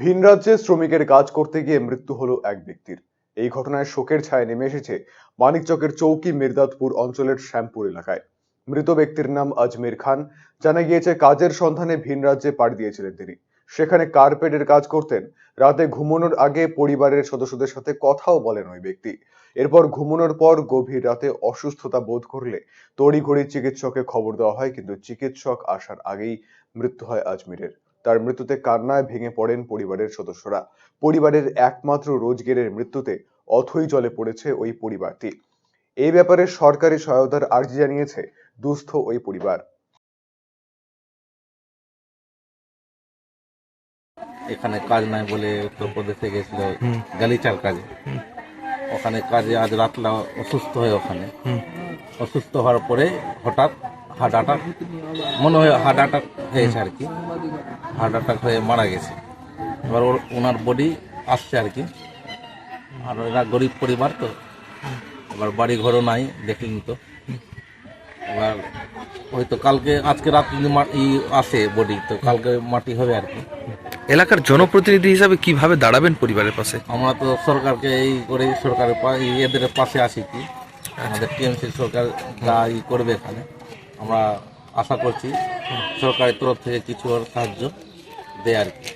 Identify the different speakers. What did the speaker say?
Speaker 1: ভিন রাজ্যে শ্রমিকের কাজ করতে গিয়ে মৃত্যু হলো এক ব্যক্তির। এই ঘটনায় শোকের ছায়া নেমে এসেছে মানিকচকের চৌকি মির্দাতপুর অঞ্চলের শ্যামপুর এলাকায়। মৃত ব্যক্তির নাম আজমির খান। জানা গিয়েছে কাজের সন্ধানে ভিন রাজ্যে পাড়ি দিয়েছিলেন তিনি। সেখানে কার্পেটের কাজ করতেন। রাতে ঘুমানোর আগে পরিবারের সদস্যদের সাথে কথাও বলেন ওই ব্যক্তি। এরপর ঘুমানোর পর গভীর রাতে অসুস্থতা বোধ করলে তড়িঘড়ি চিকিৎসকে খবর দেওয়া হয়, কিন্তু চিকিৎসক আসার আগেই মৃত্যু হয় আজমিরের। তার মৃত্যুতে কান্নায় ভেঙে পড়েন পরিবারের সদস্যরা। পরিবারের একমাত্র রোজগেরের মৃত্যুতে অথই জলে পড়েছে ওই পরিবারটি। এই ব্যাপারে সরকারি সহায়তার আর্জি জানিয়েছে দুস্থ ওই পরিবার।
Speaker 2: এখানে কাজ নাই বলে উত্তরপ্রদেশে গেছিল গালিচার কাজে। ওখানে কাজে আজ রাতলা অসুস্থ হয়ে ওখানে। অসুস্থ হওয়ার পরে হঠাৎ হার্ট অ্যাটাক। মনে হয় হার্ট অ্যাটাক হয়েছে আর কি। হার্ট অ্যাটাক হয়ে মারা গেছে। এবার ওর ওনার বডি আসছে আর কি। আর এরা গরিব পরিবার তো। এবার বাড়ি ঘরও নাই দেখলেন তো। এবার হয়তো কালকে আজকে রাত যদি ই আসে বডি তো কালকে মাটি হবে আর কি।
Speaker 3: এলাকার জনপ্রতিনিধি হিসাবে কীভাবে দাঁড়াবেন পরিবারের পাশে?
Speaker 2: আমরা তো সরকারকে এই করে সরকারের এদের পাশে আসি কি। আমাদের টিএমসি সরকার যা ই করবে এখানে। আমরা আশা করছি সরকারের তরফ থেকে কিছু সাহায্য দেয় আর কি।